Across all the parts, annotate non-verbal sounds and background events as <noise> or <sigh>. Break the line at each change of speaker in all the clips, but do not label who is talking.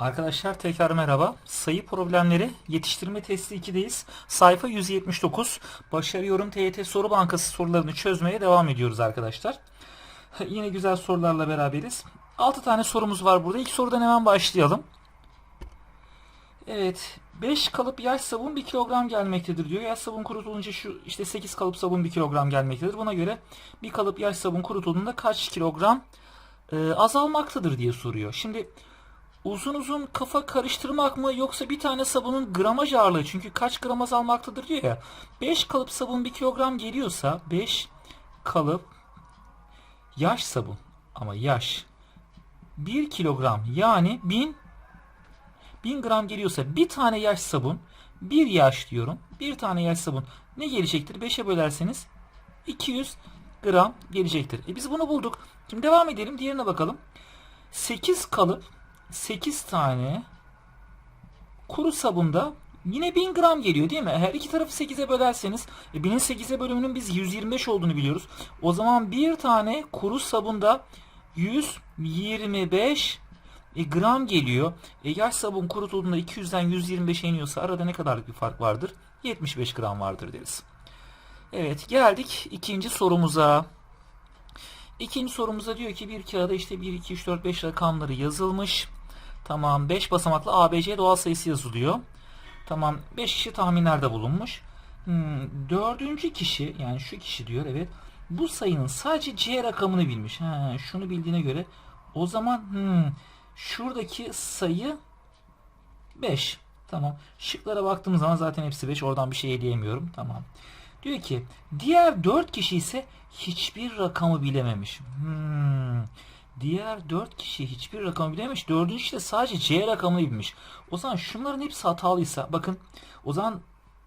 Arkadaşlar tekrar merhaba. Sayı problemleri yetiştirme testi 2'deyiz. Sayfa 179. Başarıyorum TYT Soru Bankası sorularını çözmeye devam ediyoruz arkadaşlar. <laughs> Yine güzel sorularla beraberiz. 6 tane sorumuz var burada. İlk sorudan hemen başlayalım. Evet. 5 kalıp yaş sabun 1 kilogram gelmektedir diyor. Yaş sabun kurutulunca şu işte 8 kalıp sabun 1 kilogram gelmektedir. Buna göre bir kalıp yaş sabun kurutulduğunda kaç kilogram e, azalmaktadır diye soruyor. Şimdi Uzun uzun kafa karıştırmak mı yoksa bir tane sabunun gramaj ağırlığı çünkü kaç gram azalmaktadır diyor ya. 5 kalıp sabun 1 kilogram geliyorsa 5 kalıp yaş sabun ama yaş 1 kilogram yani 1000 1000 gram geliyorsa bir tane yaş sabun bir yaş diyorum. Bir tane yaş sabun ne gelecektir? 5'e bölerseniz 200 gram gelecektir. E biz bunu bulduk. Şimdi devam edelim. Diğerine bakalım. 8 kalıp 8 tane kuru sabunda yine 1000 gram geliyor değil mi? Her iki tarafı 8'e bölerseniz e, 1000'in 8'e bölümünün biz 125 olduğunu biliyoruz. O zaman bir tane kuru sabunda 125 e, gram geliyor. E, yaş sabun kurutulduğunda 200'den 125'e iniyorsa arada ne kadarlık bir fark vardır? 75 gram vardır deriz. Evet geldik ikinci sorumuza. İkinci sorumuzda diyor ki bir kağıda işte 1, 2, 3, 4, 5 rakamları yazılmış. Tamam 5 basamaklı ABC doğal sayısı yazılıyor. Tamam 5 kişi tahminlerde bulunmuş. Hmm, dördüncü kişi yani şu kişi diyor evet bu sayının sadece C rakamını bilmiş. Ha, şunu bildiğine göre o zaman hmm, şuradaki sayı 5. Tamam. Şıklara baktığımız zaman zaten hepsi 5. Oradan bir şey eleyemiyorum. Tamam. Diyor ki diğer 4 kişi ise hiçbir rakamı bilememiş. Hmm. Diğer 4 kişi hiçbir rakamı bilememiş. Dördüncü kişi de sadece C rakamını bilmiş. O zaman şunların hepsi hatalıysa bakın o zaman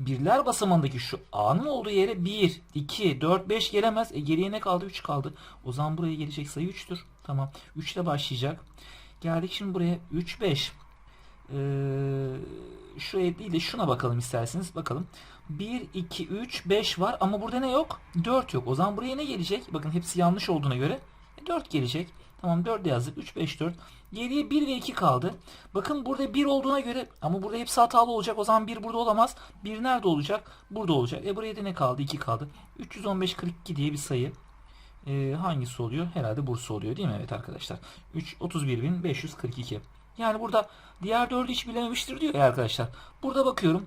birler basamağındaki şu A'nın olduğu yere 1, 2, 4, 5 gelemez. E geriye ne kaldı? 3 kaldı. O zaman buraya gelecek sayı 3'tür. Tamam. 3 ile başlayacak. Geldik şimdi buraya 3, 5. Ee, şuraya değil de şuna bakalım isterseniz. Bakalım. 1, 2, 3, 5 var ama burada ne yok? 4 yok. O zaman buraya ne gelecek? Bakın hepsi yanlış olduğuna göre. E, 4 gelecek. Tamam 4 de yazdık. 3, 5, 4. Geriye 1 ve 2 kaldı. Bakın burada 1 olduğuna göre ama burada hepsi hatalı olacak. O zaman 1 burada olamaz. 1 nerede olacak? Burada olacak. E buraya da ne kaldı? 2 kaldı. 315, 42 diye bir sayı. E, hangisi oluyor? Herhalde Bursa oluyor değil mi? Evet arkadaşlar. 3, 31.542. Yani burada diğer 4'ü hiç bilememiştir diyor ya arkadaşlar. Burada bakıyorum.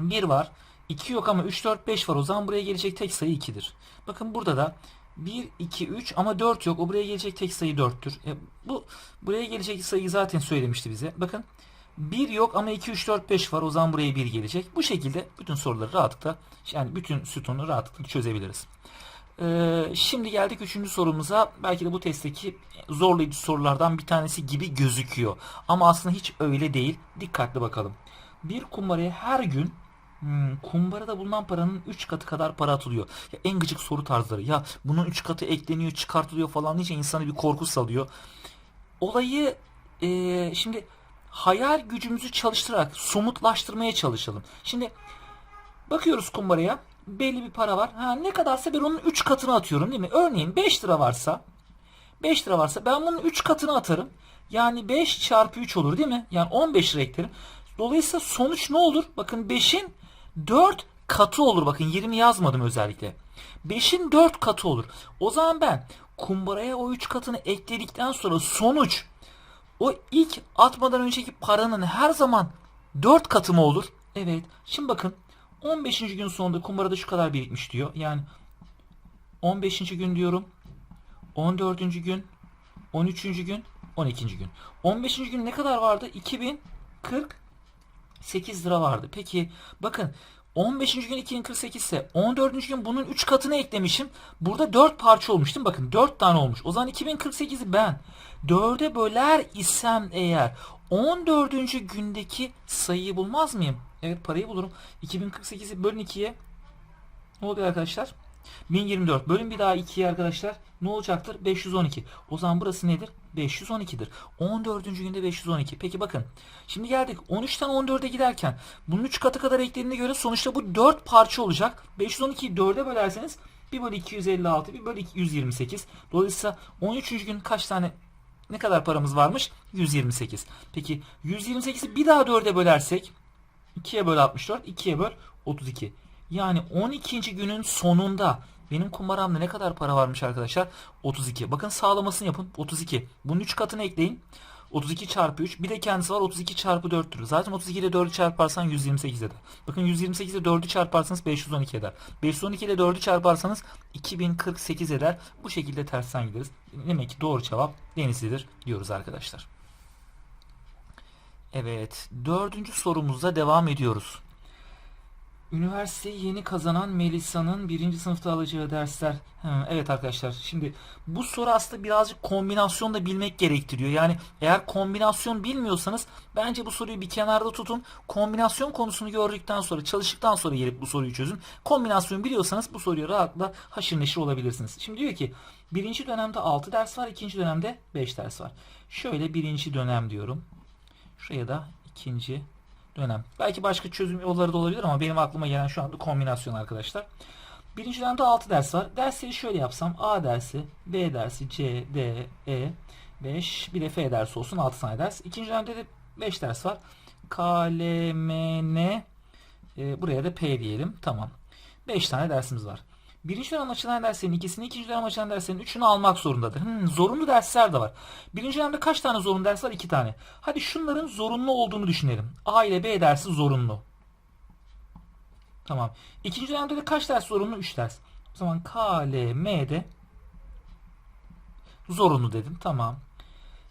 1 var. 2 yok ama 3, 4, 5 var. O zaman buraya gelecek tek sayı 2'dir. Bakın burada da 1, 2, 3 ama 4 yok. O buraya gelecek tek sayı 4'tür. E, bu buraya gelecek sayıyı zaten söylemişti bize. Bakın 1 yok ama 2, 3, 4, 5 var. O zaman buraya 1 gelecek. Bu şekilde bütün soruları rahatlıkla yani bütün sütunu rahatlıkla çözebiliriz. Ee, şimdi geldik üçüncü sorumuza. Belki de bu testteki zorlayıcı sorulardan bir tanesi gibi gözüküyor. Ama aslında hiç öyle değil. Dikkatli bakalım. Bir kumbaraya her gün Hmm, kumbarada bulunan paranın 3 katı kadar para atılıyor. Ya en gıcık soru tarzları. Ya bunun 3 katı ekleniyor, çıkartılıyor falan deyince insana bir korku salıyor. Olayı e, şimdi hayal gücümüzü çalıştırarak somutlaştırmaya çalışalım. Şimdi bakıyoruz kumbaraya belli bir para var. Ha, ne kadarsa ben onun 3 katını atıyorum değil mi? Örneğin 5 lira varsa 5 lira varsa ben bunun 3 katını atarım. Yani 5 çarpı 3 olur değil mi? Yani 15 lira eklerim. Dolayısıyla sonuç ne olur? Bakın 5'in 4 katı olur. Bakın 20 yazmadım özellikle. 5'in 4 katı olur. O zaman ben kumbaraya o 3 katını ekledikten sonra sonuç o ilk atmadan önceki paranın her zaman 4 katı mı olur? Evet. Şimdi bakın 15. gün sonunda kumbarada şu kadar birikmiş diyor. Yani 15. gün diyorum. 14. gün, 13. gün, 12. gün. 15. gün ne kadar vardı? 2048 lira vardı. Peki bakın 15. gün 2048 ise 14. gün bunun 3 katını eklemişim. Burada 4 parça olmuş? Bakın 4 tane olmuş. O zaman 2048'i ben 4'e böler isem eğer 14. gündeki sayıyı bulmaz mıyım? Evet parayı bulurum. 2048'i bölün 2'ye ne oluyor arkadaşlar? 1024 bölün bir daha 2'ye arkadaşlar ne olacaktır? 512. O zaman burası nedir? 512'dir. 14. günde 512. Peki bakın. Şimdi geldik 13'ten 14'e giderken bunun 3 katı kadar eklediğine göre sonuçta bu 4 parça olacak. 512'yi 4'e bölerseniz 1 bölü 256 1 bölü 228. Dolayısıyla 13. gün kaç tane ne kadar paramız varmış? 128. Peki 128'i bir daha 4'e bölersek 2'ye böl 64, 2'ye böl 32. Yani 12. günün sonunda benim kumaramda ne kadar para varmış arkadaşlar? 32. Bakın sağlamasını yapın. 32. Bunun 3 katını ekleyin. 32 çarpı 3. Bir de kendisi var 32 çarpı 4'tür. Zaten 32 ile 4'ü çarparsan 128 eder. Bakın 128 ile 4'ü çarparsanız 512 eder. 512 ile 4'ü çarparsanız 2048 eder. Bu şekilde tersten gideriz. Demek ki doğru cevap Denizli'dir diyoruz arkadaşlar. Evet. Dördüncü sorumuzda devam ediyoruz. Üniversiteyi yeni kazanan Melisa'nın birinci sınıfta alacağı dersler. Evet arkadaşlar şimdi bu soru aslında birazcık kombinasyon da bilmek gerektiriyor. Yani eğer kombinasyon bilmiyorsanız bence bu soruyu bir kenarda tutun. Kombinasyon konusunu gördükten sonra çalıştıktan sonra gelip bu soruyu çözün. Kombinasyon biliyorsanız bu soruya rahatla haşır neşir olabilirsiniz. Şimdi diyor ki birinci dönemde 6 ders var ikinci dönemde 5 ders var. Şöyle birinci dönem diyorum. Şuraya da ikinci dönem. Belki başka çözüm yolları da olabilir ama benim aklıma gelen şu anda kombinasyon arkadaşlar. Birinci dönemde 6 ders var. Dersleri şöyle yapsam A dersi, B dersi, C, D, E, 5 bir de F dersi olsun 6 tane ders. İkinci dönemde de 5 ders var. K, L, M, N e, buraya da P diyelim. Tamam. 5 tane dersimiz var. Birinci dönem açılan derslerin ikisini, ikinci dönem açılan derslerin üçünü almak zorundadır. Hmm, zorunlu dersler de var. Birinci dönemde kaç tane zorunlu ders var? İki tane. Hadi şunların zorunlu olduğunu düşünelim. A ile B dersi zorunlu. Tamam. İkinci dönemde de kaç ders zorunlu? Üç ders. O zaman K, L, M de zorunlu dedim. Tamam.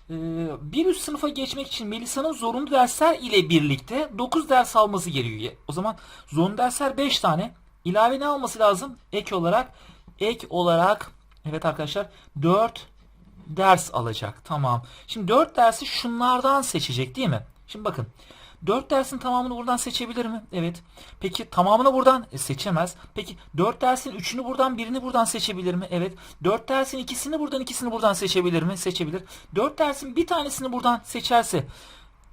Ee, bir üst sınıfa geçmek için Melisa'nın zorunlu dersler ile birlikte 9 ders alması gerekiyor. O zaman zorunlu dersler 5 tane. İlave ne alması lazım? Ek olarak ek olarak evet arkadaşlar 4 ders alacak. Tamam. Şimdi 4 dersi şunlardan seçecek değil mi? Şimdi bakın. 4 dersin tamamını buradan seçebilir mi? Evet. Peki tamamını buradan e, seçemez. Peki 4 dersin 3'ünü buradan birini buradan seçebilir mi? Evet. 4 dersin ikisini buradan ikisini buradan seçebilir mi? Seçebilir. 4 dersin bir tanesini buradan seçerse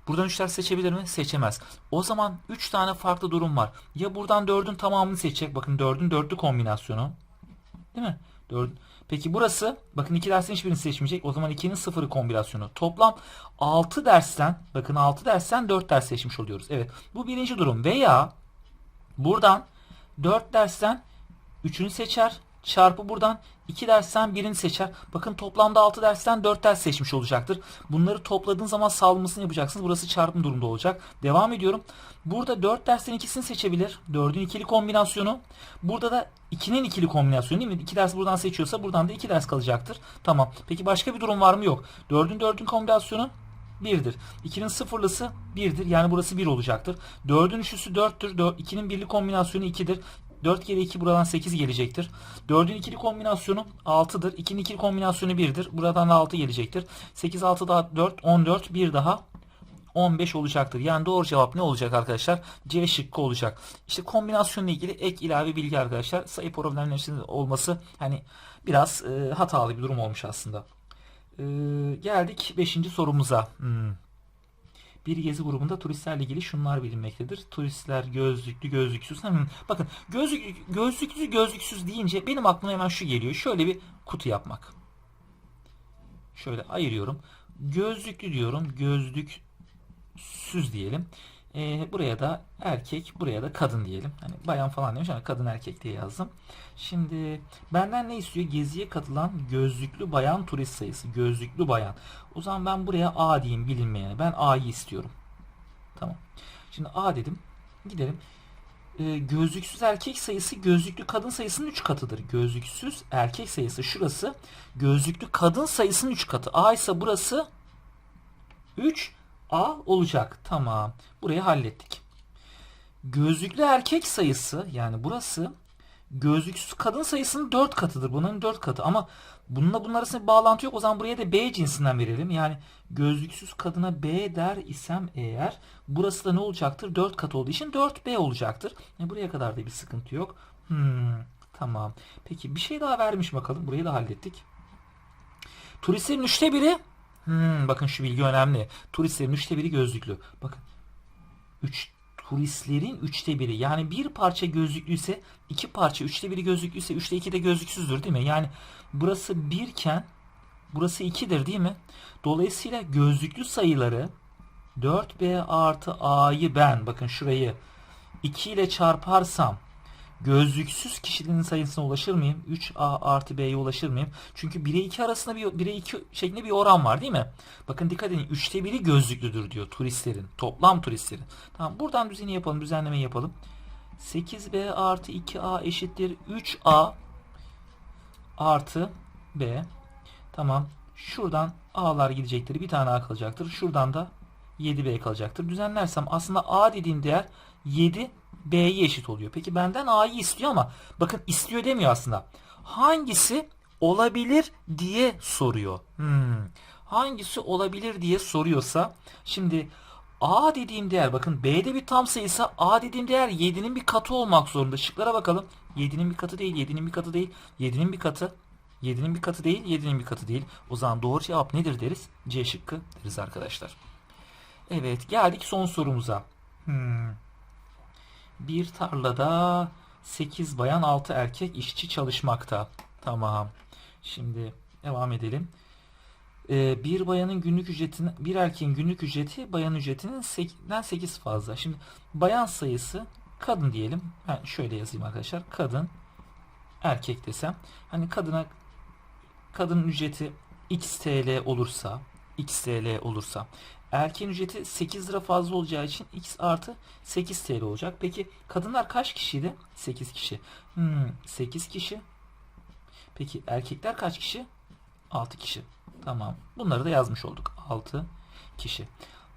Buradan 3 ders seçebilir mi? Seçemez. O zaman 3 tane farklı durum var. Ya buradan 4'ün tamamını seçecek. Bakın 4'ün dörtlü kombinasyonu. Değil mi? 4. Peki burası bakın 2 dersin hiçbirini seçmeyecek. O zaman 2'nin sıfırı kombinasyonu. Toplam 6 dersten bakın 6 dersten 4 ders seçmiş oluyoruz. Evet. Bu birinci durum. Veya buradan 4 dersten 3'ünü seçer. Çarpı buradan 2 dersten birini seçer. Bakın toplamda 6 dersten 4 ders seçmiş olacaktır. Bunları topladığın zaman sağlamasını yapacaksınız. Burası çarpım durumda olacak. Devam ediyorum. Burada 4 dersten ikisini seçebilir. 4'ün ikili kombinasyonu. Burada da 2'nin ikili kombinasyonu değil mi? 2 ders buradan seçiyorsa buradan da 2 ders kalacaktır. Tamam. Peki başka bir durum var mı? Yok. 4'ün 4'ün kombinasyonu 1'dir. 2'nin sıfırlısı 1'dir. Yani burası 1 olacaktır. 4'ün üçlüsü 4'tür. 2'nin birli kombinasyonu 2'dir. 4 kere 2 buradan 8 gelecektir. 4'ün ikili kombinasyonu 6'dır. 2'nin ikili kombinasyonu 1'dir. Buradan da 6 gelecektir. 8 6 daha 4 14 bir daha 15 olacaktır. Yani doğru cevap ne olacak arkadaşlar? C şıkkı olacak. İşte kombinasyonla ilgili ek ilave bilgi arkadaşlar. Sayı problemlerinin olması hani biraz e, hatalı bir durum olmuş aslında. E, geldik 5. sorumuza. Hmm. Bir gezi grubunda turistlerle ilgili şunlar bilinmektedir. Turistler gözlüklü, gözlüksüz. Bakın gözlük, gözlüklü, gözlüksüz deyince benim aklıma hemen şu geliyor. Şöyle bir kutu yapmak. Şöyle ayırıyorum. Gözlüklü diyorum. Gözlüksüz diyelim. Ee, buraya da erkek, buraya da kadın diyelim. Hani bayan falan demiş ama kadın erkek diye yazdım. Şimdi benden ne istiyor? Geziye katılan gözlüklü bayan turist sayısı. Gözlüklü bayan. O zaman ben buraya A diyeyim bilinmeyene. Ben A'yı istiyorum. Tamam. Şimdi A dedim. Gidelim. Ee, gözlüksüz erkek sayısı gözlüklü kadın sayısının 3 katıdır. Gözlüksüz erkek sayısı şurası. Gözlüklü kadın sayısının 3 katı. A ise burası 3 A olacak. Tamam. Burayı hallettik. Gözlüklü erkek sayısı yani burası gözlüksüz kadın sayısının 4 katıdır. Bunun 4 katı ama bununla bunun arasında bir bağlantı yok. O zaman buraya da B cinsinden verelim. Yani gözlüksüz kadına B der isem eğer burası da ne olacaktır? 4 katı olduğu için 4B olacaktır. Yani buraya kadar da bir sıkıntı yok. Hmm, tamam. Peki bir şey daha vermiş bakalım. Burayı da hallettik. Turistlerin üçte biri Hmm, bakın şu bilgi önemli. Turistlerin üçte biri gözlüklü. Bakın. Üç, turistlerin üçte biri. Yani bir parça gözlüklüyse iki parça üçte biri gözlüklüyse üçte iki de gözlüksüzdür değil mi? Yani burası birken Burası 2'dir değil mi? Dolayısıyla gözlüklü sayıları 4B artı A'yı ben bakın şurayı 2 ile çarparsam gözlüksüz kişinin sayısına ulaşır mıyım? 3A artı B'ye ulaşır mıyım? Çünkü 1'e 2 arasında bir 1'e 2 şeklinde bir oran var değil mi? Bakın dikkat edin 3'te 1'i gözlüklüdür diyor turistlerin. Toplam turistlerin. Tamam buradan düzeni yapalım. Düzenlemeyi yapalım. 8B artı 2A eşittir 3A artı B. Tamam. Şuradan A'lar gidecektir. Bir tane A kalacaktır. Şuradan da 7B kalacaktır. Düzenlersem aslında A dediğim değer 7 B'ye eşit oluyor. Peki benden A'yı istiyor ama bakın istiyor demiyor aslında. Hangisi olabilir diye soruyor. Hmm. Hangisi olabilir diye soruyorsa şimdi A dediğim değer bakın B'de bir tam sayıysa A dediğim değer 7'nin bir katı olmak zorunda. Şıklara bakalım. 7'nin bir katı değil, 7'nin bir katı değil, 7'nin bir katı. 7'nin bir katı değil, 7'nin bir katı değil. O zaman doğru cevap nedir deriz? C şıkkı deriz arkadaşlar. Evet geldik son sorumuza. Hmm. Bir tarlada 8 bayan 6 erkek işçi çalışmakta. Tamam. Şimdi devam edelim. Ee, bir bayanın günlük ücretini, bir erkeğin günlük ücreti bayan ücretinin 8'den 8 fazla. Şimdi bayan sayısı kadın diyelim. Ben şöyle yazayım arkadaşlar. Kadın erkek desem. Hani kadına kadının ücreti x TL olursa x TL olursa erkeğin ücreti 8 lira fazla olacağı için x artı 8 TL olacak. Peki kadınlar kaç kişiydi? 8 kişi. Hmm, 8 kişi. Peki erkekler kaç kişi? 6 kişi. Tamam. Bunları da yazmış olduk. 6 kişi.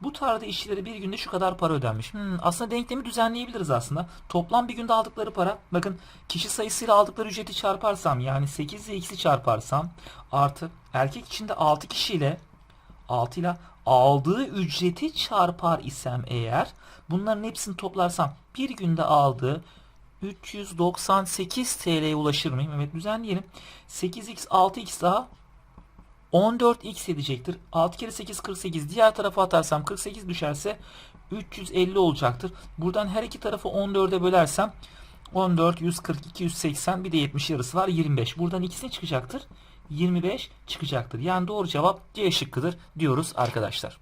Bu tarlada işçilere bir günde şu kadar para ödenmiş. Hmm, aslında denklemi düzenleyebiliriz aslında. Toplam bir günde aldıkları para. Bakın kişi sayısıyla aldıkları ücreti çarparsam yani 8 ile x'i çarparsam artı erkek içinde 6 kişiyle 6 ile aldığı ücreti çarpar isem eğer bunların hepsini toplarsam bir günde aldığı 398 TL'ye ulaşır mıyım? Evet düzenleyelim. 8x 6x daha 14x edecektir. 6 kere 8 48. Diğer tarafa atarsam 48 düşerse 350 olacaktır. Buradan her iki tarafı 14'e bölersem 14, 140, 280 bir de 70 yarısı var 25. Buradan ikisi ne çıkacaktır? 25 çıkacaktır. Yani doğru cevap C şıkkıdır diyoruz arkadaşlar.